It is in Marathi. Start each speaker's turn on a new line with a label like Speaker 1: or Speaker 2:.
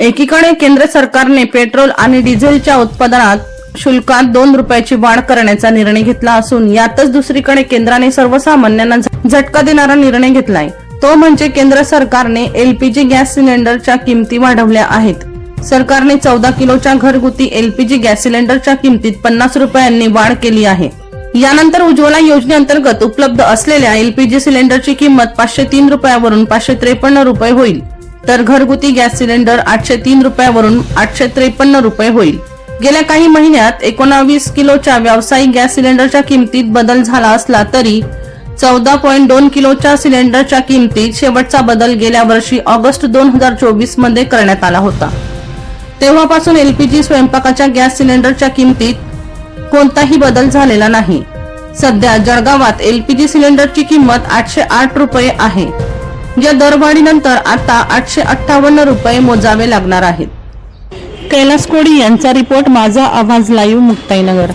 Speaker 1: एकीकडे केंद्र सरकारने पेट्रोल आणि डिझेलच्या उत्पादनात शुल्कात दोन रुपयाची वाढ करण्याचा निर्णय घेतला असून यातच दुसरीकडे केंद्राने सर्वसामान्यांना झटका देणारा निर्णय घेतलाय. तो म्हणजे केंद्र सरकारने एलपीजी गॅस सिलेंडरच्या किमती वाढवल्या आहेत. सरकारने चौदा किलोच्या घरगुती एलपीजी गॅस सिलेंडरच्या किमतीत पन्नास रुपयांनी वाढ केली आहे. यानंतर उज्ज्वला योजनेअंतर्गत उपलब्ध असलेल्या एलपीजी सिलेंडरची किंमत पाचशे तीन रुपयावरून पाचशे त्रेपन्न रुपये होईल. तर घरगुती गॅस सिलेंडर आठशे तीन रुपयावरून आठशे त्रेपन्न रुपये होईल. गेल्या काही महिन्यात एकोणावीस किलोच्या व्यावसायिक गॅस सिलेंडरच्या किमतीत बदल झाला असला तरी चौदा पॉईंट दोन किलोच्या सिलेंडरच्या किमतीत शेवटचा बदल गेल्या वर्षी ऑगस्ट दोन हजार चोवीसमध्ये करण्यात आला होता. तेव्हापासून एलपीजी स्वयंपाकाच्या गॅस सिलेंडरच्या किमतीत कोणताही बदल झालेला नाही. सध्या जळगावात एलपीजी सिलेंडरची किंमत आठशे आठ रुपये आहे. या दरवाढीनंतर आता आठशे अठ्ठावन्न रुपये मोजावे लागणार आहेत. कैलास कोडी यांचा रिपोर्ट माझा आवाज लाईव्ह मुक्ताईनगर.